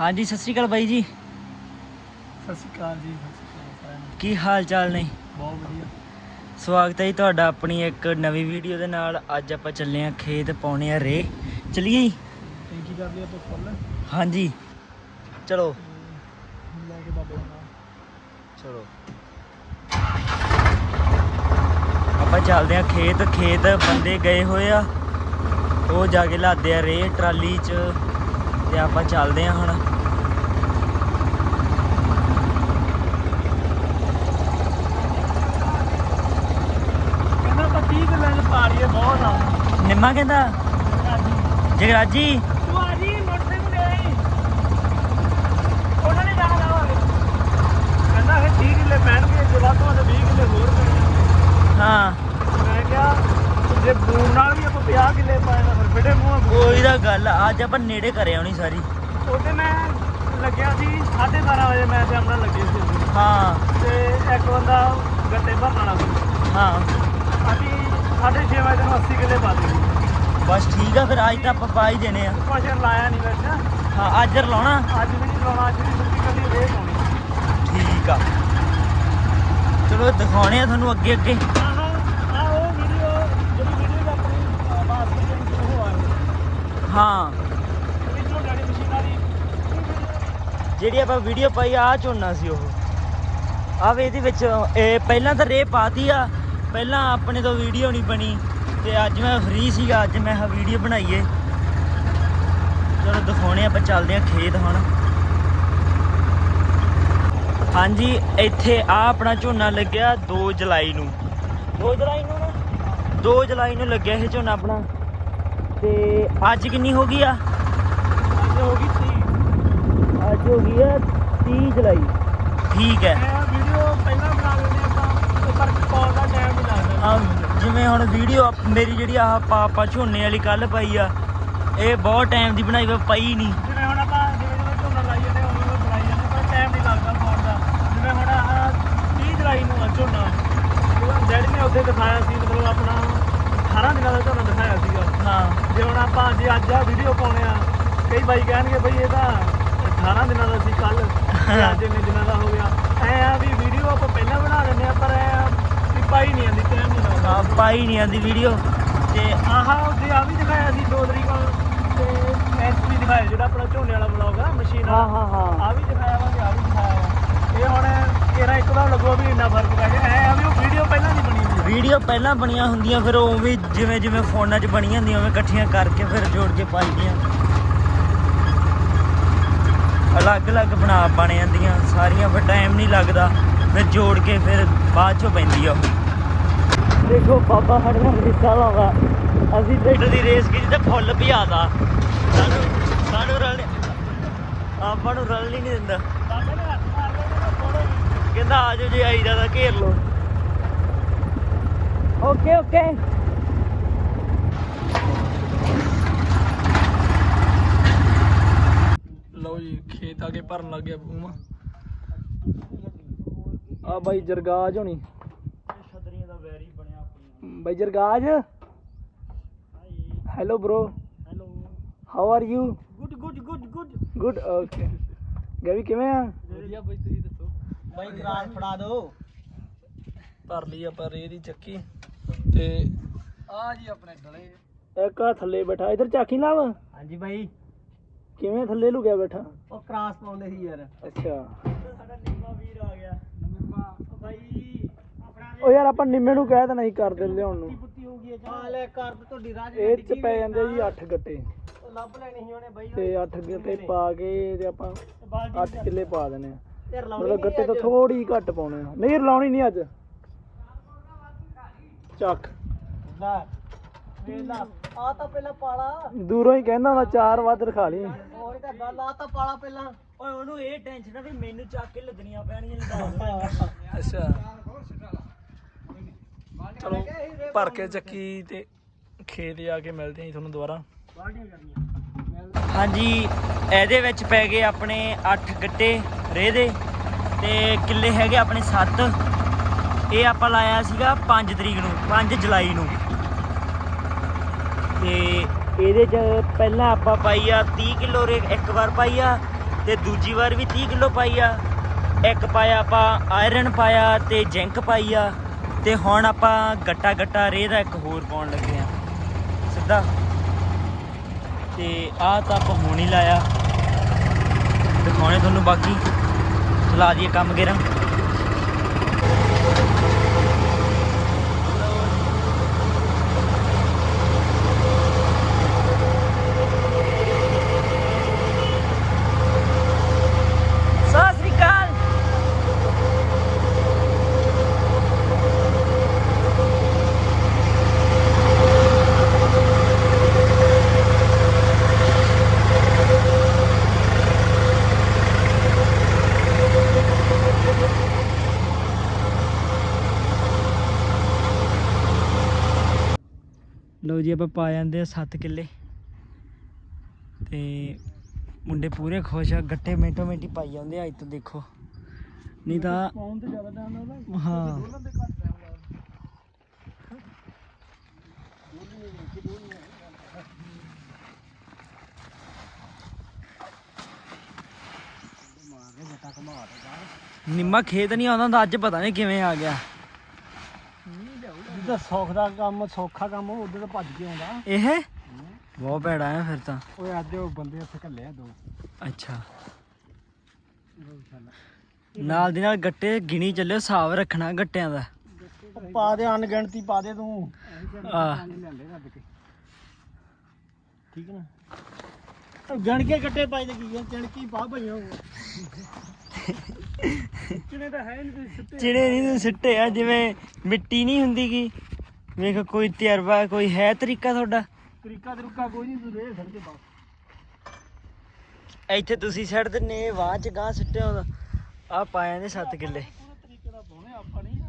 ਹਾਂਜੀ ਸਤਿ ਸ਼੍ਰੀ ਅਕਾਲ ਬਾਈ ਜੀ। ਸਤਿ ਸ਼੍ਰੀ ਅਕਾਲ ਜੀ ਸਤਿ ਸ਼੍ਰੀ ਅਕਾਲ ਸਾਰਿਆਂ ਨੂੰ। ਕੀ ਹਾਲ ਚਾਲ ਨੇ? ਬਹੁਤ ਵਧੀਆ। ਸਵਾਗਤ ਹੈ ਜੀ ਤੁਹਾਡਾ ਆਪਣੀ ਇੱਕ ਨਵੀਂ ਵੀਡੀਓ ਦੇ ਨਾਲ। ਅੱਜ ਆਪਾਂ ਚੱਲੇ ਆ ਖੇਤ ਪਾਉਣੇ ਆ ਰੇ ਚਲਿਏ ਜੀ? ਟੈਂਕੀ ਕਰ ਲਈ ਆਪਾਂ ਫੁੱਲ? ਹਾਂਜੀ। ਚਲੋ। ਲੈ ਕੇ ਬਾਬੇ ਦਾ ਚਲੋ। ਆਪਾਂ ਚੱਲਦੇ ਆ ਖੇਤ। ਖੇਤ ਬੰਦੇ ਗਏ ਹੋਏ ਆ। ਉਹ ਜਾ ਕੇ ਲਾਦੇ ਆ ਰੇ ਟਰਾਲੀ 'ਚ। ਤੇ ਆਪਾਂ ਚੱਲਦੇ ਆ ਹੁਣ। ਕਹਿੰਦਾ ਆਪਾਂ 30 ਕਿੱਲੇ ਚ ਪਾ ਲਈਏ ਬਹੁਤ ਆ। ਨਿੰਮਾ ਕਹਿੰਦਾ? ਜਗਰਾਜੀ। ਤੂੰ ਆ ਜੀ ਮੋਟਰਸਾਈਕਲ ਲੈ ਆਈ ਉਹਨਾਂ ਨੇ ਜਾਣਾ ਲਾਵਾਂਗੇ ਕਹਿੰਦਾ ਫਿਰ 30 ਕਿੱਲੇ ਪੈਣਗੇ ਜੇ ਵੱਧ ਤੋਂ ਵੱਧ 20 ਕਿੱਲੇ ਹੋਰ ਪੈਣਗੇ। ਹਾਂ। ਮੈਂ ਕਿਹਾ ਜੇ ਬੂਰ ਨਾਲ ਵੀ ਆਪਾਂ 50 ਕਿੱਲੇ ਪਾਏ ਫਿੜੇ ਮੂੰਹ ਉਹੀ ਤਾਂ ਗੱਲ ਅੱਜ ਆਪਾਂ ਨੇੜੇ ਕਰੇ ਆਉਣੀ ਸਾਰੀ। ਉਹਦੇ ਮੈਂ ਲੱਗਿਆ ਸੀ 12:30 ਵਜੇ ਮੈਂ ਤੇ ਆਪਣਾ ਲੱਗੇ ਸੀ। ਹਾਂ। ਤੇ ਇੱਕ ਬੰਦਾ ਗੱਡੇ ਭਰਨ ਵਾਲਾ ਸੀ। ਹਾਂ। ਅਸੀਂ 6:30 ਵਜੇ ਨੂੰ 80 ਕਿੱਲੇ ਪਾ ਦਿੱਤੇ। ਬਸ ਠੀਕ ਆ ਫਿਰ ਅੱਜ ਤਾਂ ਆਪਾਂ ਪਾ ਹੀ ਦੇਣੇ ਆ। ਕੁਛ ਲਾਇਆ ਨਹੀਂ ਵਿੱਚ। ਹਾਂ ਅੱਜ ਰਲਾਉਣਾ ਅੱਜ ਵੀ ਨਹੀਂ ਲਾਉਣਾ ਅੱਜ ਵੀ ਸੁੱਕੀ ਕੱਲੀ ਰੇਹ ਪਾਉਣੀ। ਠੀਕ ਆ। ਚਲੋ ਦਿਖਾਉਣੇ ਆ ਤੁਹਾਨੂੰ ਅੱਗੇ ਅੱਗੇ ਆਹ ਆਹ ਉਹ ਵੀਡੀਓ ਜਿਹੜੀ ਵੀਡੀਓ ਆਪਣੀ ਬਾਸ ਦੀ ਜਿਹੜੀ ਸ਼ੁਰੂ ਹੋ ਰਹੀ ਹਾਂ। ਜਿਹੜੀ ਆਪਾਂ ਵੀਡੀਓ ਪਾਈ ਆ ਝੋਨਾ ਸੀ ਉਹ। ਆਵੇ ਇਹਦੇ ਵਿੱਚ ਇਹ ਪਹਿਲਾਂ ਤਾਂ ਰੇ ਪਾਤੀ ਆ ਪਹਿਲਾਂ ਆਪਣੇ ਤੋਂ ਵੀਡੀਓ ਨਹੀਂ ਬਣੀ ਤੇ ਅੱਜ ਮੈਂ ਫ੍ਰੀ ਸੀਗਾ ਅੱਜ ਮੈਂ ਆ ਵੀਡੀਓ ਬਣਾਈਏ। ਚਲੋ ਦਿਖਾਉਣੇ ਆਪਾਂ ਚੱਲਦੇ ਆ ਖੇਤ ਹੁਣ। ਹਾਂਜੀ ਇੱਥੇ ਆ ਆਪਣਾ ਝੋਨਾ ਲੱਗਿਆ 2 ਜੁਲਾਈ ਨੂੰ। 2 ਜੁਲਾਈ ਨੂੰ ਨਾ? 2 ਜੁਲਾਈ ਨੂੰ ਲੱਗਿਆ ਇਹ ਝੋਨਾ ਆਪਣਾ। ਤੇ ਅੱਜ ਕਿੰਨੀ ਹੋ ਗਈ ਆ? ਅੱਜ ਹੋ ਗਈ ਸੀ ਅੱਜ ਹੋ ਗਈ ਆ 30 ਜੁਲਾਈ। ਠੀਕ ਹੈ। ਇਹ ਵੀਡੀਓ ਪਹਿਲਾਂ ਬਣਾ ਲੈਂਦੇ ਆਪਾਂ ਪਰ ਕਾਲ ਦਾ ਟਾਈਮ ਨਹੀਂ ਲੱਗਦਾ। ਆ ਜਿਵੇਂ ਹੁਣ ਵੀਡੀਓ ਮੇਰੀ ਜਿਹੜੀ ਆਹ ਪਾਪਾ ਝੋਨੇ ਵਾਲੀ ਕੱਲ ਪਾਈ ਆ ਇਹ ਬਹੁਤ ਟਾਈਮ ਦੀ ਬਣਾਈ ਹੋਈ ਪਈ ਨਹੀਂ ਜਿਵੇਂ ਹੁਣ ਆਪਾਂ ਜਿਵੇਂ ਜਿਵੇਂ ਝੋਨਾ ਲਾਈ ਜਾਂਦੇ ਉਵੇਂ ਉਵੇਂ ਬਣਾਈ ਜਾਂਦੇ ਪਰ ਟਾਈਮ ਨਹੀਂ ਲੱਗਦਾ ਪਾਉਣ ਦਾ। ਜਿਵੇਂ ਹੁਣ ਆਹ 30 ਜੁਲਾਈ ਨੂੰ ਆ ਝੋਨਾ। ਜਿਹੜਾ ਡੈਡੀ ਨੇ ਉੱਥੇ ਦਿਖਾਇਆ ਸੀ ਮਤਲਬ ਆਪਣਾ 18 ਦਿਨਾਂ ਦਾ ਝੋਨਾ ਦਿਖਾਇਆ ਸੀਗਾ ਹਾਂ ਜੇ ਹੁਣ ਆਪਾਂ ਜੇ ਅੱਜ ਆ ਵੀਡੀਓ ਪਾਉਣੇ ਆ। ਕਈ ਬਾਈ ਕਹਿਣਗੇ ਬਈ ਇਹ ਤਾਂ 18 ਦਿਨਾਂ ਦਾ ਸੀ ਕੱਲ ਅੱਜ ਇੰਨੇ ਦਿਨਾਂ ਦਾ ਹੋ ਗਿਆ। ਐ ਆ ਵੀ ਵੀਡੀਓ ਆਪਾਂ ਪਹਿਲਾਂ ਬਣਾ ਲੈਂਦੇ ਆ ਪਰ ਐ ਆ ਵੀ ਪਾਈ ਨਹੀਂ ਆਂਦੀ ਟਾਈਮ ਨਹੀਂ ਲੱਗਦਾ। ਆ ਪਾਈ ਨਹੀਂ ਆਂਦੀ ਵੀਡੀਓ ਤੇ ਆਹ ਉਹਦੇ ਆ ਵੀ ਦਿਖਾਇਆ ਸੀ 2 ਤਰੀਕ ਨੂੰ ਤੇ ਐਸ ਵੀ ਦਿਖਾਇਆ ਜਿਹੜਾ ਆਪਣਾ ਝੋਨੇ ਵਾਲਾ ਬਲੌਗ ਆ ਮਸ਼ੀਨ ਹਾਂ ਹਾਂ ਹਾਂ। ਆ ਵੀ ਦਿਖਾਇਆ ਵਾ ਤੇ ਆ ਵੀ ਦਿਖਾਇਆ ਵਾ ਇਹ ਹੁਣ ਤੇਰਾ ਇੱਕ ਦਾ ਲੱਗੋ ਵੀ ਇੰਨਾ ਫ਼ਰਕ ਪੈ ਗਿਆ। ਐ ਆ ਵੀ ਉਹ ਵੀਡੀਓ ਪਹਿਲਾਂ ਨਹੀਂ ਬਣੀ ਵੀਡੀਓ ਪਹਿਲਾਂ ਬਣੀਆਂ ਹੁੰਦੀਆਂ, ਫਿਰ ਉਹ ਵੀ ਜਿਵੇਂ ਜਿਵੇਂ ਫੋਨਾਂ 'ਚ ਬਣੀਆਂ ਹੁੰਦੀਆਂ, ਉਵੇਂ ਇਕੱਠੀਆਂ ਕਰਕੇ ਫਿਰ ਜੋੜ ਕੇ ਪਾਈਦੀਆਂ ਅਲੱਗ-ਅਲੱਗ ਬਣਾ ਬਣ ਜਾਂਦੀਆਂ ਸਾਰੀਆਂ, ਫਿਰ ਟਾਈਮ ਨਹੀਂ ਲੱਗਦਾ, ਫਿਰ ਜੋੜ ਕੇ ਫਿਰ ਬਾਅਦ 'ਚੋਂ ਪੈਂਦੀ ਆ ਉਹ। ਦੇਖੋ ਬਾਬਾ ਸਾਡੇ ਨਾਲ ਰਿਸ਼ਤਾ ਲਾਉਂਦਾ। ਅਸੀਂ ਟਰੈਕਟਰ ਦੀ ਰੇਸ ਕੀਤੀ ਤੇ ਫੁੱਲ ਭਜਾਦਾ ਸਾਨੂੰ ਸਾਨੂੰ ਰਲ ਆਪਾਂ ਨੂੰ ਰਲ ਹੀ ਨਹੀਂ ਦਿੰਦਾ। ਕਹਿੰਦਾ ਆਜੋ ਜੇ, ਆਈਦਾ ਤਾਂ ਘੇਰ ਲਓ। ਓਕੇ ਓਕੇ ਲਓ ਜੀ ਖੇਤ ਆ ਕੇ ਭਰਨ ਲੱਗ ਗਿਆ ਬੂਮਾ। ਆ ਬਾਈ ਜਰਗਾਜ ਹੋਣੀ। ਛਤਰੀਆਂ ਦਾ ਵੈਰੀ ਬਣਿਆ ਆਪਣੀ। ਬਾਈ ਜਰਗਾਜ। Hello bro hello how are you good good good good good okay ਗਵੀ ਕਿਵੇਂ ਆ? ਵਧੀਆ ਬਾਈ ਤੁਸੀਂ ਦੱਸੋ? ਬਾਈ ਗਰਾਜ ਫੜਾ ਦਿਓ। ਭਰ ਲਈ ਆਪਾਂ ਰੇ ਦੀ ਚੱਕੀ। ਤੇ ਆ ਜੀ ਆਪਣੇ ਡਲੇ ਇੱਕ ਆ ਥੱਲੇ ਬੈਠਾ। ਇਧਰ ਝਾਕੀ ਲਾਵ? ਹਾਂਜੀ ਬਾਈ। ਕਿਵੇਂ ਥੱਲੇ ਲੁਕਿਆ ਬੈਠਾ? ਉਹ ਕ੍ਰਾਸ ਪਾਉਂਦੇ ਸੀ ਯਾਰ। ਅੱਛਾ। ਸਾਡਾ ਨਿੰਮਾ ਵੀਰ ਆ ਗਿਆ। ਨਿੰਮਾ। ਉਹ ਬਾਈ ਆਪਣਾ ਉਹ ਯਾਰ ਆਪਾਂ ਨਿੰਮੇ ਨੂੰ ਕਹਿ ਦੇਣਾ ਸੀ ਕਰ ਦੇ ਲਿਆਉਣ ਨੂੰ। ਪੁੱਤੀ ਹੋ ਗਈ ਹੈ ਆ ਲੈ ਕਰ ਤੇ ਤੁਹਾਡੀ ਰਾਜ ਇਹ ਚ ਪੈ ਜਾਂਦੇ ਜੀ 8 ਗੱਟੇ। ਉਹ ਲੱਭ ਲੈਣੀ ਸੀ ਉਹਨੇ ਬਾਈ ਤੇ 8 ਗੱਟੇ ਪਾ ਕੇ ਤੇ ਆਪਾਂ ਬਾਲਟੀ 8 ਕਿੱਲੇ ਪਾ ਦੇਣੇ ਆ। ਤੇ ਰਲਾਉਣੀ ਮਤਲਬ ਗੱਟੇ ਤੋਂ ਥੋੜੀ ਘੱਟ ਪਾਉਣੇ ਆ। ਨਹੀਂ ਰਲਾਉਣੀ ਨਹੀਂ ਅੱਜ। ਚੱਕ। ਵਾਹ ਵੇਲਾ ਆ ਤਾਂ ਪਹਿਲਾਂ ਪਾਲਾ। ਦੂਰੋਂ ਹੀ ਕਹਿੰਦਾ ਹੁੰਦਾ ਚਾਰ ਵੱਧ ਰਖਾ ਲਈ ਹੋਰ ਤਾਂ ਗੱਲ ਆ ਤਾਂ ਪਾਲਾ ਪਹਿਲਾਂ। ਓਏ ਉਹਨੂੰ ਇਹ ਟੈਨਸ਼ਨ ਆ ਵੀ ਮੈਨੂੰ ਚੱਕ ਕੇ ਲੱਦਣੀਆਂ ਪੈਣਗੀਆਂ ਲਦਾ ਅੱਛਾ। ਚਲੋ ਭਰ ਕੇ ਚੱਕੀ ਤੇ ਖੇਤ ਜਾ ਕੇ ਮਿਲਦੇ ਹਾਂ ਜੀ ਤੁਹਾਨੂੰ ਦੁਬਾਰਾ। ਹਾਂਜੀ ਇਹਦੇ ਵਿੱਚ ਪੈ ਗਏ ਆਪਣੇ 8 ਗੱਟੇ ਰੇ ਦੇ ਤੇ ਕਿੱਲੇ ਹੈਗੇ ਆਪਣੇ 7 ਇਹ ਆਪਾਂ ਲਾਇਆ ਸੀਗਾ 5 ਤਰੀਕ ਨੂੰ 5 ਜੁਲਾਈ ਨੂੰ। ਤੇ ਇਹਦੇ ਚ ਪਹਿਲਾਂ ਆਪਾਂ ਪਾਈ ਆ 30 ਕਿਲੋ ਰੇ ਇੱਕ ਵਾਰ ਪਾਈ ਆ, ਤੇ ਦੂਜੀ ਵਾਰ ਵੀ 30 ਕਿਲੋ ਪਾਈ ਆ। ਇੱਕ ਪਾਇਆ ਆਪਾਂ ਆਇਰਨ ਪਾਇਆ ਤੇ ਜ਼ਿੰਕ ਪਾਈ ਆ, ਤੇ ਹੁਣ ਆਪਾਂ ਗੱਟਾ ਗੱਟਾ ਰੇ ਦਾ ਇੱਕ ਹੋਰ ਪਾਉਣ ਲੱਗੇ ਆ। ਸਿੱਧਾ। ਤੇ ਆਹ ਤਾਂ ਆਪਾਂ ਹੁਣ ਹੀ ਲਾਇਆ। ਦਿਖਾਉਣੇ ਤੁਹਾਨੂੰ ਬਾਕੀ। ਚਲਾ ਦਈਏ ਕੰਮ ਗੇਰਾ ਸਤਿ ਸ੍ਰੀ ਅਕਾਲ ਲਓ ਜੀ ਆਪਾਂ ਪਾ ਜਾਂਦੇ ਆ 7 ਕਿੱਲੇ। ਤੇ ਮੁੰਡੇ ਪੂਰੇ ਖੁਸ਼ ਆ ਗੱਟੇ ਮਿੰਟੋ ਮਿੰਟੀ ਪਾਈ ਜਾਂਦੇ ਆ ਅੱਜ ਤੋਂ ਦੇਖੋ। ਨਹੀਂ ਤਾਂ ਪਾਉਣ ਤੇ ਜ਼ਿਆਦਾ ਟਾਈਮ ਲੱਗਦਾ ਹਾਂ। ਦੋਨਾਂ ਘੱਟ ਟਾਈਮ ਲੱਗਦਾ ਨਿੰਮਾ ਖੇਤ ਨਹੀਂ ਆਉਂਦਾ ਅੱਜ ਪਤਾ ਨਹੀਂ ਕਿਵੇਂ ਆ ਗਿਆ। ਜਿੱਦਾਂ ਸੌਖ ਦਾ ਕੰਮ ਸੌਖਾ ਕੰਮ ਉਧਰ ਤਾਂ ਭੱਜ ਕੇ ਆਉਂਦਾ। ਇਹ? ਬਹੁਤ ਭੈੜਾ ਆ ਫਿਰ ਤਾਂ। ਓਏ ਅੱਜ ਉਹ ਬੰਦੇ ਉੱਥੇ ਘੱਲੇ ਆ ਦੋ। ਅੱਛਾ। ਨਾਲ ਦੀ ਨਾਲ ਗੱਟੇ ਗਿਣੀ ਚੱਲਿਓ ਹਿਸਾਬ ਰੱਖਣਾ ਗੱਟਿਆਂ ਦਾ। ਪਾ ਦੇ ਅਣਗਿਣਤੀ ਪਾ ਦੇ ਤੂੰ। ਆ ਕੇ। ਠੀਕ ਨਾ? ਗਣ ਕੇ ਗੱਟੇ ਪਾਈ ਤੇ ਕੀ ਆ ਚਣਕੀ ਪਾ ਭਈਆਂ ਕਿਨੇ ਤਾਂ ਹੈ ਨਹੀਂ ਸਿੱਟੇ ਚਿੜੇ ਨਹੀਂ ਤੂੰ ਸਿੱਟੇ ਆ ਜਿਵੇਂ ਮਿੱਟੀ ਨਹੀਂ ਹੁੰਦੀ ਗੀ। ਵੇਖ ਕੋਈ ਤਜਰਬਾ ਕੋਈ ਹੈ ਤਰੀਕਾ ਤੁਹਾਡਾ? ਤਰੀਕਾ ਤਰੀਕਾ ਕੋਈ ਨਹੀਂ ਤੂੰ ਦੇ ਸੜਕੇ ਬਸ ਇੱਥੇ ਤੁਸੀਂ ਛੱਡ ਦਿੰਨੇ ਵਾਹ ਚ ਗਾਂ ਸਿੱਟੇ ਹੁੰਦਾ। ਆ ਪਾਇਆ ਨੇ 7 ਕਿੱਲੇ। ਤਰੀਕੇ ਦਾ ਪਾਉਣੇ ਆਪਾਂ ਨਹੀਂ।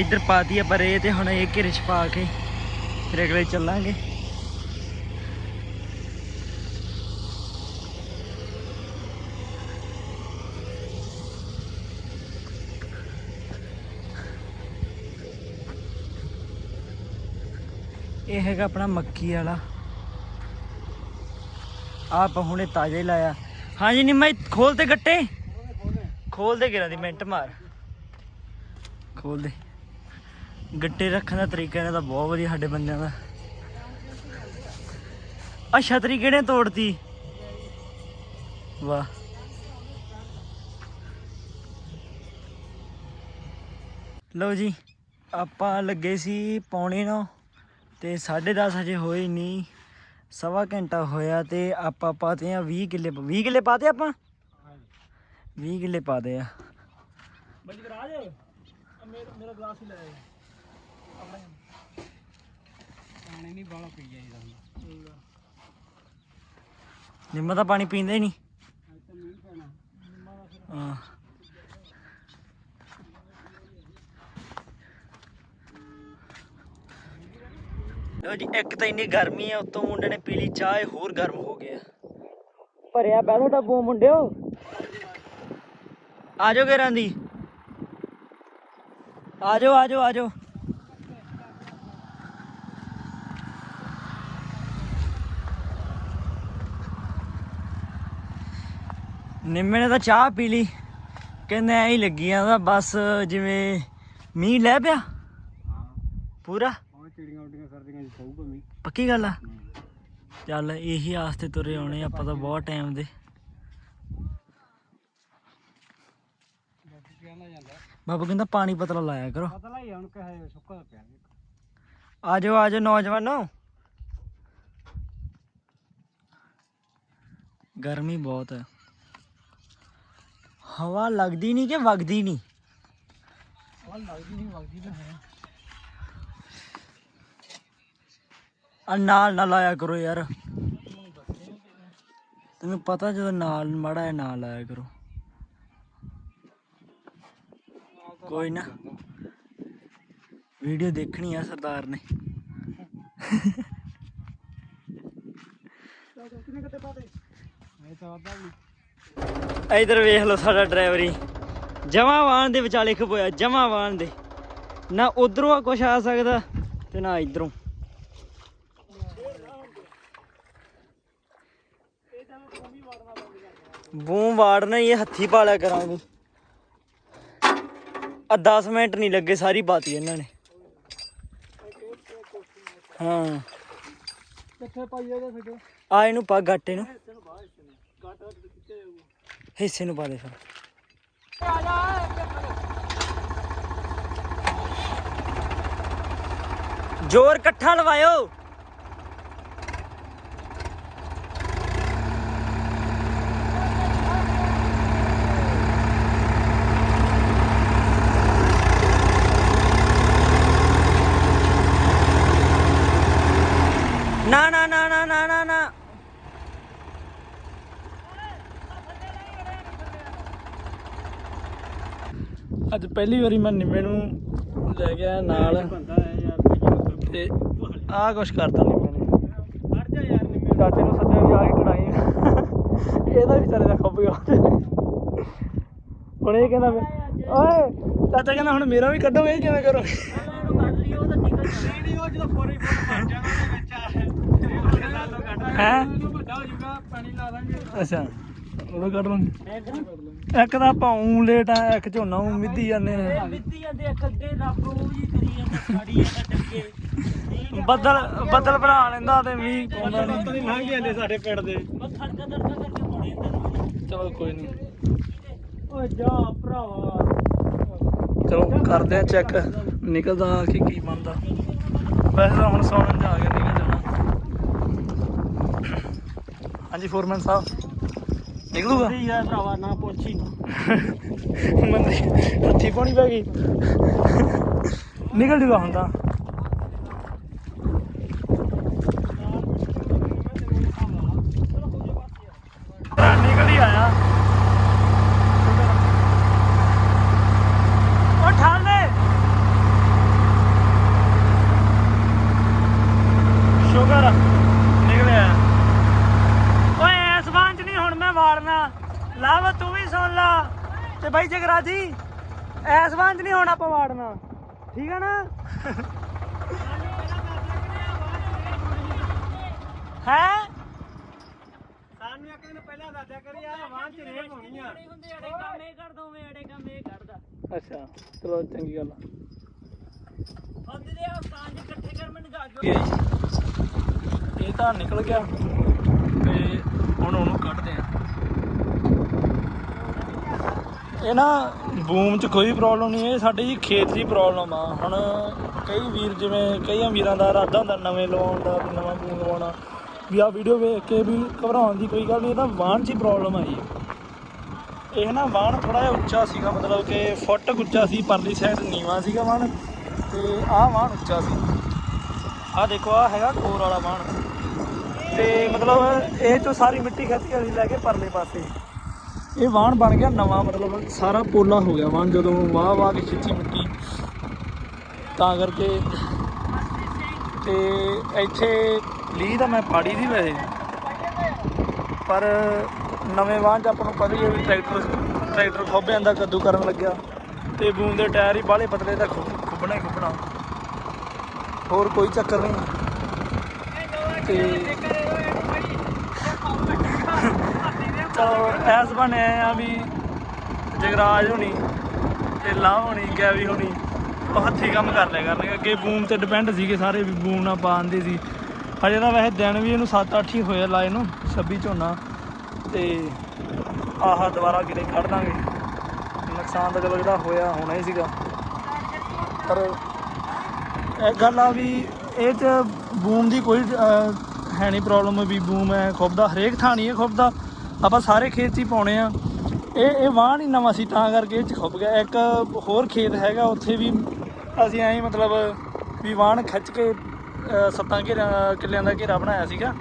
ਇੱਧਰ ਪਾਤੀ ਆ ਪਰ ਇਹ ਤੇ ਹੁਣ ਇਹ ਘਿਰ ਚ ਪਾ ਕੇ ਫਿਰ ਅਗਲੇ ਚੱਲਾਂਗੇ। ਇਹ ਹੈਗਾ ਆਪਣਾ ਮੱਕੀ ਵਾਲਾ। ਆਪ ਹੁਣੇ ਤਾਜ਼ਾ ਹੀ ਲਾਇਆ। ਹਾਂਜੀ ਨਿੰਮਾ ਖੋਲ ਤੇ ਗੱਟੇ। ਖੋਲ ਦੇ ਗਿਰਾਂ ਦੀ, ਮਿੰਟ ਮਾਰ। ਖੋਲ ਦੇ। ਗੱਟੇ ਰੱਖਣ ਦਾ ਤਰੀਕਾ ਇਹਨਾਂ ਦਾ ਬਹੁਤ ਵਧੀਆ ਸਾਡੇ ਬੰਦਿਆਂ ਦਾ। ਆ ਛਤਰੀ ਕਿਹਨੇ ਤੋੜਤੀ? ਵਾਹ। ਲਓ ਜੀ, ਆਪਾਂ ਲੱਗੇ ਸੀ ਪੌਣੇ ਨੂੰ ਤੇ 10:30 ਹਜੇ ਹੋਏ ਨਹੀਂ, ਸਵਾ ਘੰਟਾ ਹੋਇਆ ਤੇ ਆਪਾਂ ਪਾਤੇ ਆ 20 ਕਿੱਲੇ 20 ਕਿੱਲੇ ਪਾਤੇ ਆਪਾਂ? 20 ਕਿੱਲੇ ਪਾਦੇ ਆ। ਬੰਦ ਕਰਾ ਜੇ ਮੇਰਾ ਗਲਾਸ ਹੀ ਲੈ ਆਏ ਪਾਣੀ ਨਹੀਂ ਬਾਲਾ ਪੀ ਜਾਈਦਾ ਹੁੰਦਾ ਨਿੰਮਾ ਤਾਂ ਪਾਣੀ ਪੀਂਦਾ ਹੀ ਨਹੀਂ। ਹਾਂ। ਲੋ ਜੀ ਇੱਕ ਤਾਂ ਇੰਨੀ ਗਰਮੀ ਹੈ ਉਤੋਂ ਮੁੰਡੇ ਨੇ ਪੀ ਲਈ ਚਾਹ ਇਹ ਹੋਰ ਗਰਮ ਹੋ ਗਿਆ। ਭਰਿਆ ਬੈ ਤੁਹਾਡਾ ਬੋ ਮੁੰਡਿਓ। ਆਜੋ ਘਰਾਂ ਦੀ। ਆਜੋ ਆਜੋ ਆਜੋ ਨਿੰਮੇ ਨੇ ਤਾਂ ਚਾਹ ਪੀ ਲਈ। ਕਹਿੰਦੇ ਐ ਹੀ ਲੱਗੀ ਆ ਬਸ ਜਿਵੇਂ ਮੀਂਹ ਲੈ ਪਿਆ। ਪੂਰਾ? ਉਹ ਚਿੜੀਆਂ ਉੱਡੀਆਂ ਸਰਦੀਆਂ ਚ ਪਊਗਾ ਮੀਂਹ। ਪੱਕੀ ਗੱਲ ਆ? ਚੱਲ ਇਹੀ ਆਸ ਤੇ ਤੁਰੇ ਆਉਣੇ ਆਪਾਂ ਤਾਂ ਬਹੁਤ ਟਾਈਮ ਦੇ। ਬਾਬਾ ਕਹਿੰਦਾ ਪਾਣੀ ਪਤਲਾ ਲਾਇਆ ਕਰੋ। ਪਤਾ ਲਈ ਹੁਣ ਕਹੇ ਸੁੱਕਾ ਪਿਆ ਆਜੋ ਆਜੋ ਨੌਜਵਾਨੋ। ਗਰਮੀ ਬਹੁਤ ਹੈ ਹਵਾ ਲੱਗਦੀ ਨਹੀਂ ਕਿ ਵਗਦੀ ਨਹੀਂ? ਉਹ ਲੱਗਦੀ ਨਹੀਂ ਵਗਦੀ ਤਾਂ ਹੈ। ਆ ਨਾਲ ਨਾ ਲਾਇਆ ਕਰੋ ਯਾਰ। ਤੈਨੂੰ ਪਤਾ ਜਦੋਂ ਨਾਲ ਮਾੜਾ ਜਿਹਾ ਨਾਲ ਆਇਆ ਕਰੋ। ਕੋਈ ਨਾ। ਵੀਡੀਓ ਦੇਖਣੀ ਆ ਸਰਦਾਰ ਨੇ। ਇਧਰ ਵੇਖ ਲਓ ਸਾਡਾ ਡਰਾਈਵਰੀ। ਜਮਾ ਵਾਹਨ ਦੇ ਵਿਚਾਲੇ ਖਪੋਇਆ ਜਮਾ ਵਾਹਨ ਦੇ। ਨਾ ਉਧਰੋਂ ਆ ਕੁਛ ਆ ਸਕਦਾ ਤੇ ਨਾ ਇਧਰੋਂ। ਬੂਮ ਵਾੜਨਾ ਹੀ ਇਹ ਹੱਥੀ ਪਾਲਿਆ ਕਰਾਂਗੇ। ਆ 10 ਮਿੰਟ ਨਹੀਂ ਲੱਗੇ ਸਾਰੀ ਬਾਤੀ ਇਹਨਾਂ ਨੇ। ਹਾਂ। ਕਿੱਥੇ ਪਾਈਏ ਇਹਦੇ ਫਿਰ ਆ ਇਹਨੂੰ ਪਾ ਗਾਟੇ ਨੂੰ ਘੱਟ ਕਿੱਥੇ ਜਾਊਗਾ? ਹਿੱਸੇ ਨੂੰ ਪਾ ਦੇ ਫਿਰ। ਜ਼ੋਰ ਇਕੱਠਾ ਲਵਾਇਓ। ਨਾ ਨਾ ਨਾ ਨਾ ਨਾ ਨਾ ਨਾ ਅੱਜ ਪਹਿਲੀ ਵਾਰੀ ਮੈਂ ਨਿੰਮੇ ਨੂੰ ਲੈ ਗਿਆ ਨਾਲ। ਤੇ ਆਹ ਕੁਛ ਕਰਤਾ ਨਿੰਮੇ ਨੇ। ਹਟ ਜਾ ਯਾਰ ਨਿੰਮੇ ਚਾਚੇ ਨੂੰ ਸੱਦਿਆ ਵੀ ਆ ਕੇ ਕਢਾਈ ਇਹਦਾ ਵੀ ਚਾਰੇ ਦਾ ਖੱਪ ਗਿਆ ਹੁਣ ਇਹ ਕਹਿੰਦਾ ਓਏ ਚਾਚਾ ਕਹਿੰਦਾ ਹੁਣ ਮੇਰਾ ਵੀ ਕੱਢੋ ਇਹ ਕਿਵੇਂ ਕਰੋ ਹੈ? ਵੱਡਾ ਹੋ ਜਾਊਗਾ ਪਾਣੀ ਲਾ ਦਾਂਗੇ। ਅੱਛਾ। ਉਹ ਕੱਢ ਲਾਂਗੇ। ਇੱਕ ਤਾਂ ਆਪਾਂ ਉਂ ਲੇਟ ਆ ਇੱਕ ਝੋਨਾ ਉਂ ਮਿੱਧੀ ਜਾਂਦੇ ਆ। ਮਿੱਤੀ ਜਾਂਦੇ ਅੱਗੇ ਰੱਬ ਉਹ ਜੀ ਕਰੀ ਜਾਂਦਾ ਸਾੜੀ ਜਾਂਦਾ ਟੱਕੇ ਬੱਦਲ ਬੱਦਲ ਬਣਾ ਲੈਂਦਾ ਤੇ ਮੀਂਹ ਪਾਉਂਦਾ ਨਹੀਂ। ਲੰਘ ਜਾਂਦੇ ਸਾਡੇ ਪਿੰਡ ਦੇ। ਬਸ ਖੜਕਾ ਦਰਕਾ ਕਰਕੇ ਪਾਉਣੇ ਅੰਦਰ ਚਲੋ ਕੋਈ ਨਹੀਂ ਓਏ ਜਾ ਭਰਾਵਾ ਚਲੋ ਕਰਦੇ ਆ ਚੈੱਕ ਨਿਕਲਦਾ ਕਿ ਕੀ ਬਣਦਾ। ਵੈਸੇ ਤਾਂ ਹੁਣ ਸੌਣ ਜਾ ਕੇ ਨਿਕਲ ਜਾਣਾ। ਹਾਂਜੀ ਫੋਰਮੈਨ ਸਾਹਿਬ। ਨਿਕਲੂਗਾ ਨਹੀਂ ਯਾਰ ਭਰਾਵਾ ਨਾ ਪੁੱਛੀ ਮੰਦੀ ਹੱਥੀ ਪਾਣੀ ਪੈ ਗਈ। ਨਿਕਲ ਜੂਗਾ ਹੁਣ ਤਾਂ ਨਿਕਲ ਹੀ ਆਇਆ ਉਹ ਠਾਲ ਲੈ ਸ਼ੁਗਰ ਨਿਕਲਿਆ ਓਏ ਐਸ ਬਾਂਝ ਨਹੀਂ ਹੁਣ ਮੈਂ ਵਾੜਨਾ ਲਾਵ ਤੂੰ ਵੀ ਸੁਣ ਲਾ ਤੇ ਬਾਈ ਜਗਰਾਜੀ ਐਸ ਬਾਂਝ ਨਹੀਂ ਹੁਣ ਆਪਾਂ ਵਾੜਨਾ ਠੀਕ ਹੈ ਨਾ ਹੈ? ਸਾਨੂੰ ਇੱਕ ਦਿਨ ਪਹਿਲਾਂ ਦੱਸਿਆ ਕਰੀ ਆ ਵਾਂ ਚ ਰੇਪ ਹੋਣੀ ਆ ਹੁੰਦੇ ਅੜੇ ਕੰਮ ਇਹ ਕਰ ਦੋਵੇਂ ਅੜੇ ਕੰਮ ਇਹ ਕਰਦਾ ਅੱਛਾ ਚਲੋ ਚੰਗੀ ਗੱਲ ਆ। ਹੁੰਦੇ ਦੇ ਆ ਸਾਂਝ ਇਕੱਠੇ ਕਰ ਮੈਨੂੰ ਗਾ ਗਿਆ ਜੀ। ਇਹ ਤਾਂ ਨਿਕਲ ਗਿਆ ਤੇ ਹੁਣ ਉਹਨੂੰ ਕੱਢਦੇ ਆ। ਇਹ ਨਾ ਬੂਮ 'ਚ ਕੋਈ ਪ੍ਰੋਬਲਮ ਨਹੀਂ ਇਹ ਸਾਡੇ ਜੀ ਖੇਤ ਦੀ ਪ੍ਰੋਬਲਮ ਆ। ਹੁਣ ਕਈ ਵੀਰ ਜਿਵੇਂ ਕਈਆਂ ਵੀਰਾਂ ਦਾ ਇਰਾਦਾ ਹੁੰਦਾ ਨਵੇਂ ਲਵਾਉਣ ਦਾ ਵੀ ਨਵਾਂ ਬੂਮ ਲਵਾਉਣਾ। ਵੀ ਆ ਵੀਡੀਓ ਵੇਖ ਕੇ ਵੀ ਘਬਰਾਉਣ ਦੀ ਕੋਈ ਗੱਲ ਨਹੀਂ ਇਹ ਤਾਂ ਵਾਹਣ 'ਚ ਹੀ ਪ੍ਰੋਬਲਮ ਆਈ ਹੈ ਇਹ ਨਾ ਵਾਹਣ ਥੋੜਾ ਜਿਹਾ ਉੱਚਾ ਸੀਗਾ, ਮਤਲਬ ਕਿ ਫੁੱਟ ਕੁ ਉੱਚਾ ਸੀ, ਪਰਲੀ ਸਾਈਡ ਨੀਵਾਂ ਸੀਗਾ ਵਾਹਣ ਤੇ ਆਹ ਵਾਹਣ ਉੱਚਾ ਸੀ। ਆਹ ਦੇਖੋ ਆ ਹੈਗਾ ਕੋਰ ਵਾਲਾ ਵਾਹਣ। ਤੇ ਮਤਲਬ ਇਹ ਚੋਂ ਸਾਰੀ ਮਿੱਟੀ ਖਿੱਚ ਕੇ ਅਸੀਂ ਲੈ ਕੇ ਪਰਲੇ ਪਾਸੇ। ਇਹ ਵਾਹਣ ਬਣ ਗਿਆ ਨਵਾਂ, ਮਤਲਬ ਸਾਰਾ ਪੋਲਾ ਹੋ ਗਿਆ ਵਾਹਣ, ਜਦੋਂ ਵਾਹ ਵਾਹ ਕੇ ਖਿੱਚੀ ਮਿੱਟੀ ਤਾਂ ਕਰਕੇ ਤੇ ਇੱਥੇ ਲੀਹ ਤਾਂ ਮੈਂ ਪਾੜੀ ਦੀ ਵੈਸੇ। ਪਰ ਨਵੇਂ ਵਾਹਨ 'ਚ ਆਪਾਂ ਨੂੰ ਪਤਾ ਹੀ ਹੈ ਵੀ ਟਰੈਕਟਰ ਟਰੈਕਟਰ ਖੋਬਿਆਂ ਦਾ ਕੱਦੂ ਕਰਨ ਲੱਗਿਆ। ਤੇ ਬੂਮ ਦੇ ਟਾਇਰ ਹੀ ਬਾਹਲੇ ਪਤਲੇ ਤਾਂ ਖੁ- ਖੁੱਬਣਾ ਹੀ ਖੁੱਬਣਾ ਹੋਰ ਕੋਈ ਚੱਕਰ ਨਹੀਂ। ਤੇ ਚਲੋ, ਐਸ ਬਣੇ ਆ ਵੀ ਜਗਰਾਜ ਹੋਣੀ ਤੇ ਲਾਹ ਹੋਣੀ, ਗੈਵੀ ਹੋਣੀ। ਹੱਥੀ ਕੰਮ ਕਰ ਲਿਆ ਕਰਨਗੇ। ਅੱਗੇ ਬੂਮ ਤੇ ਡਿਪੈਂਡ ਸੀਗੇ ਸਾਰੇ ਵੀ ਬੂਮ ਨਾਲ ਪਾਉਂਦੇ ਸੀ। ਹਜੇ ਤਾਂ ਵੈਸੇ ਦਿਨ ਵੀ ਇਹਨੂੰ 7-8 ਹੀ ਹੋਏ ਆ ਲਾਏ ਨੂੰ 26 ਝੋਨਾ। ਤੇ ਆਹ ਦੁਬਾਰਾ ਕਿਤੇ ਕੱਢ ਦਾਂਗੇ। ਨੁਕਸਾਨ ਤਾਂ ਚਲੋ ਜਿਹੜਾ ਹੋਇਆ, ਹੋਣਾ ਹੀ ਸੀਗਾ। ਪਰ ਇਹ ਗੱਲ ਆ ਵੀ ਇਹ ਚ ਬੂਮ ਦੀ ਕੋਈ ਹੈ ਨਹੀਂ ਪ੍ਰੋਬਲਮ ਵੀ ਬੂਮ ਹੈ ਖੁੱਬਦਾ ਹਰੇਕ ਥਾਂ ਨਹੀਂ ਹੈ ਖੁੱਬਦਾ ਆਪਾਂ ਸਾਰੇ ਖੇਤ 'ਚ ਹੀ ਪਾਉਣੇ ਆ। ਇਹ ਇਹ ਵਾਹ ਨਹੀਂ ਨਵਾਂ ਸੀ, ਤਾਂ ਕਰਕੇ ਇਹ ਚ ਖੁੱਬ ਗਿਆ। ਇੱਕ ਹੋਰ ਖੇਤ ਹੈਗਾ, ਉੱਥੇ ਵੀ ਅਸੀਂ ਐਂ ਮਤਲਬ ਵੀ ਵਾਹਣ ਖਿੱਚ ਕੇ ਸੱਤਾਂ ਘੇਰਾ ਕਿੱਲਿਆਂ ਦਾ ਘੇਰਾ ਬਣਾਇਆ ਸੀਗਾ।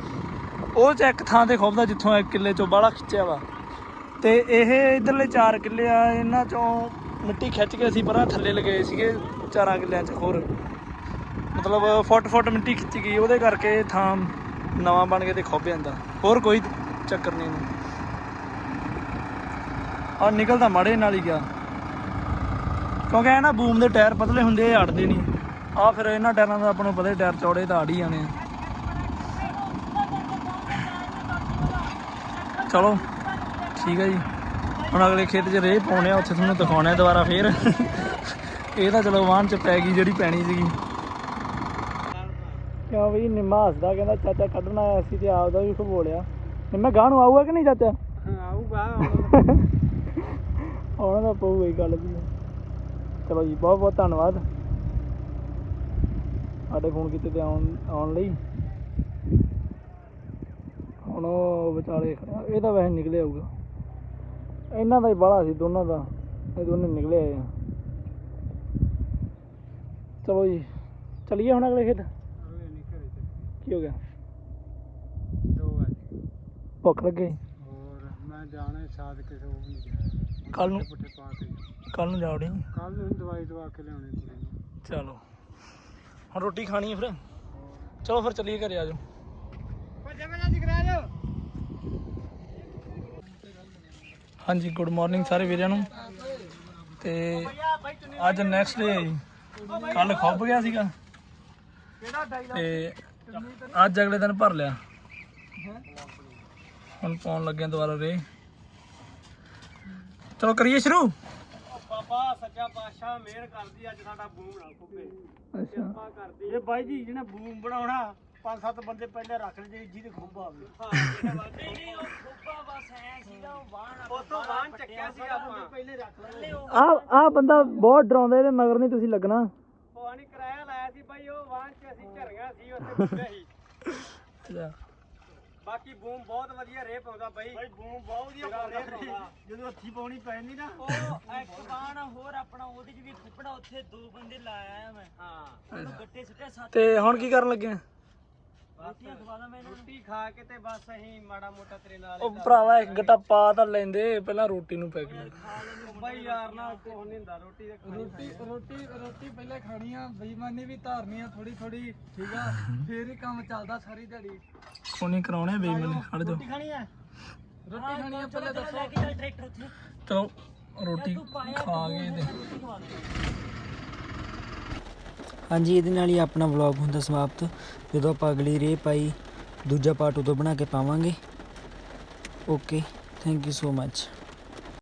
ਉਹ ਚ ਇੱਕ ਥਾਂ ਤੇ ਖੁੱਬਦਾ ਜਿੱਥੋਂ ਇੱਕ ਕਿੱਲੇ ਚੋਂ ਬਾਹਲਾ ਖਿੱਚਿਆ ਵਾ। ਤੇ ਇਹ ਇਧਰਲੇ ਚਾਰ ਕਿੱਲੇ ਆ, ਇਹਨਾਂ ਚੋਂ ਮਿੱਟੀ ਖਿੱਚ ਕੇ ਅਸੀਂ ਪਰਾਂ ਥੱਲੇ ਲਗਾਏ ਸੀਗੇ, ਚਾਰਾਂ ਕਿੱਲਿਆਂ ਚ ਹੋਰ। ਮਤਲਬ ਫੁੱਟ ਫੁੱਟ ਮਿੱਟੀ ਖਿੱਚੀ ਗਈ, ਉਹਦੇ ਕਰਕੇ ਥਾਂ ਨਵਾਂ ਬਣ ਕੇ ਤੇ ਖੁੱਬ ਜਾਂਦਾ। ਹੋਰ ਕੋਈ ਚੱਕਰ ਨਹੀਂ ਆ ਨਿਕਲਦਾ ਮਾੜੇ ਨਾਲ ਹੀ ਗਿਆ। ਕਿਉਂਕਿ ਇਹ ਨਾ ਬੂਮ ਦੇ ਟਾਇਰ ਪਤਲੇ ਹੁੰਦੇ ਇਹ ਅੜਦੇ ਨਹੀਂ। ਆ ਫਿਰ ਇਹਨਾਂ ਟਾਇਰਾਂ ਦਾ ਆਪਾਂ ਨੂੰ ਪਤਾ ਟਾਇਰ ਚੌੜੇ ਤਾਂ ਅੜ ਹੀ ਜਾਣੇ ਆ। ਚਲੋ ਠੀਕ ਹੈ ਜੀ। ਹੁਣ ਅਗਲੇ ਖੇਤ 'ਚ ਰੇਹ ਪਾਉਣੇ ਆ ਉੱਥੇ ਤੁਹਾਨੂੰ ਦਿਖਾਉਣੇ ਆ ਦੁਬਾਰਾ ਫੇਰ। ਇਹ ਤਾਂ ਚਲੋ ਵਾਹਨ 'ਚ ਪੈ ਗਈ ਜਿਹੜੀ ਪੈਣੀ ਸੀਗੀ। ਕਿਉਂ ਵੀ ਨਿੰਮਾ ਹੱਸਦਾ ਕਹਿੰਦਾ ਚਾਚਾ ਕੱਢਣਾ ਆਇਆ ਸੀ ਤੇ ਆਪਦਾ ਵੀ ਬੋਲਿਆ ਨਿੰਮਾ ਗਾਹ ਨੂੰ ਆਊਗਾ ਕਿ ਨਹੀਂ ਚਾਚਾ? ਆਊਗਾ। ਉਹਨਾਂ ਦਾ ਪਊਗਾ ਹੀ ਗੱਲ ਵੀ ਚਲੋ ਜੀ ਬਹੁਤ ਬਹੁਤ ਧੰਨਵਾਦ। ਸਾਡੇ ਫੋਨ ਕੀਤੇ ਤੇ ਆਉਣ ਆਉਣ ਲਈ। ਹੁਣ ਉਹ ਵਿਚਾਲੇ ਇਹ ਤਾਂ ਵੈਸੇ ਨਿਕਲੇ ਆਊਗਾ ਇਹਨਾਂ ਦਾ ਹੀ ਬਾਹਲਾ ਸੀ ਦੋਨਾਂ ਦਾ। ਇਹ ਦੋਨੇ ਨਿਕਲੇ ਆਏ ਆ। ਚਲੋ ਜੀ ਚਲੀਏ ਹੁਣ ਅਗਲੇ ਖੇਤ? ਕੀ ਹੋ ਗਿਆ? ਭੁੱਖ ਲੱਗੇ? ਹੋਰ ਮੈਂ ਜਾਣਾ ਸਾਦ ਕਿਸੇ ਉਹ ਨਹੀਂ ਗਿਆ ਕੱਲ ਨੂੰ? ਪੁੱਠੇ ਪਾ ਕੇ। ਕੱਲ ਨੂੰ ਜਾਵੜੀ। ਕੱਲ ਨੂੰ ਦਵਾਈ ਦਵਾ ਕੇ ਲਿਆਉਣੀ ਕੁੜੀ ਨੂੰ ਚਲੋ। ਹੁਣ ਰੋਟੀ ਖਾਣੀ ਹੈ ਫਿਰ। ਚਲੋ ਫਿਰ ਚੱਲੀਏ ਘਰੇ ਆ ਜਾਓ। ਹਾਂਜੀ ਗੁੱਡ ਮਾਰਨਿੰਗ ਸਾਰੇ ਵੀਰਾਂ ਨੂੰ। ਤੇ ਅੱਜ ਨੈਕਸਟ ਡੇ ਕੱਲ ਖੁੱਬ ਗਿਆ ਸੀਗਾ। ਤੇ ਅੱਜ ਅਗਲੇ ਦਿਨ ਭਰ ਲਿਆ। ਹੁਣ ਪਾਉਣ ਲੱਗੇ ਹਾਂ ਦੁਬਾਰਾ ਰੇ। ਚਲੋ ਕਰੀਏ ਸ਼ੁਰੂ। ਬਾਬਾ ਸੱਚਾ ਪਾਤਸ਼ਾਹ ਮਿਹਰ ਕਰਦੀ ਅੱਜ ਸਾਡਾ ਬੂਮ ਨਾ ਖੁੱਬੇ ਅੱਛਾ। ਕਿਰਪਾ ਕਰਦੀ। ਇਹ ਬਾਈ ਜੀ ਜਿਹਨੇ ਬੂਮ ਬਣਾਉਣਾ ਪੰਜ ਸੱਤ ਬੰਦੇ ਪਹਿਲੇ ਰੱਖ ਲਏ ਜਿਹਦੇ ਖੁੱਬਾ ਆਵੇ ਨਹੀਂ ਨਹੀਂ ਉਹ ਖੁੱਬਾ ਬਸ ਐ ਸੀਗਾ ਉਹ ਵਾਹਣ ਉਤੋਂ ਵਾਹਨ ਚੱਕਿਆ ਸੀ ਆਪਾਂ। ਪਹਿਲੇ ਰੱਖ ਲਏ ਆ ਆ ਬੰਦਾ ਬਹੁਤ ਡਰਾਉਂਦਾ ਇਹਦੇ ਮਗਰ ਨਹੀਂ ਤੁਸੀਂ ਲੱਗਣਾ। ਉਹ ਨਹੀਂ ਕਿਰਾਇਆ ਲਾਇਆ ਸੀ ਬਾਈ ਉਹ ਵਾਹਨ ਚ ਅਸੀਂ ਝਰੀਆਂ ਸੀ ਉੱਥੇ ਪੁੱਛਿਆ ਸੀ। ਅੱਛਾ। ਬਾਕੀ ਬੂਮ ਬਹੁਤ ਵਧੀਆ ਰੇ ਪਾਉਂਦਾ ਬਾਈ। ਬਾਈ ਬੂਮ ਬਹੁਤ ਵਧੀਆ ਪਾਉਂਦਾ ਜਦੋਂ ਹੱਥੀ ਪਾਉਣੀ ਪੈਂਦੀ ਨਾ। ਉਹ ਇੱਕ ਵਾਹਣ ਹੋਰ ਆਪਣਾ ਉਹਦੇ ਚ ਵੀ ਖੁੱਪੜਾ ਉੱਥੇ ਦੋ ਬੰਦੇ ਲਾਇਆ ਮੈਂ। ਹਾਂ। ਉਹਨੂੰ ਗੱਟੇ ਸੁੱਟੇ ਸੱਤ ਤੇ ਹੁਣ ਕੀ ਕਰਨ ਲੱਗੇ ਆ? ਰੋਟੀਆਂ ਮੈਂ ਰੋਟੀ ਖਾ ਕੇ ਤੇ ਬਸ ਅਸੀਂ ਮਾੜਾ ਮੋਟਾ ਤੇਰੇ ਨਾਲ ਉਹ ਭਰਾਵਾ ਇੱਕ ਗੱਟਾ ਪਾ ਤਾਂ ਲੈਂਦੇ ਪਹਿਲਾਂ ਰੋਟੀ ਨੂੰ ਪੈਕ ਲੈ ਬਾਈ ਯਾਰ ਨਾਲ ਕੁਝ ਨਹੀਂ ਹੁੰਦਾ ਰੋਟੀ ਤੇ ਰੋਟੀ ਰੋਟੀ ਰੋਟੀ ਪਹਿਲੇ ਖਾਣੀ ਆ ਬੇਈਮਾਨੀ ਵੀ ਧਾਰਨੀ ਆ ਥੋੜੀ ਥੋੜੀ ਠੀਕ ਆ? ਫੇਰ ਹੀ ਕੰਮ ਚੱਲਦਾ ਸਾਰੀ ਦਿਹਾੜੀ। ਉਹਨੇ ਕਰਾਉਣੇ ਬੇਈਮਾਨੀ ਖੜ ਜਾਓ। ਖਾਣੀ ਆ? ਰੋਟੀ ਖਾਣੀ ਆ ਪਹਿਲੇ ਦੱਸੋ। ਚੱਲ ਰੋਟੀ ਖਾ ਕੇ ਤੇ ਰੋਟੀ ਹਾਂਜੀ, ਇਹਦੇ ਨਾਲ ਹੀ ਆਪਣਾ ਵਲੌਗ ਹੁੰਦਾ ਸਮਾਪਤ। ਜਦੋਂ ਆਪਾਂ ਅਗਲੀ ਰੇ ਪਾਈ, ਦੂਜਾ ਪਾਰਟ ਉਦੋਂ ਬਣਾ ਕੇ ਪਾਵਾਂਗੇ। Okay thank you so much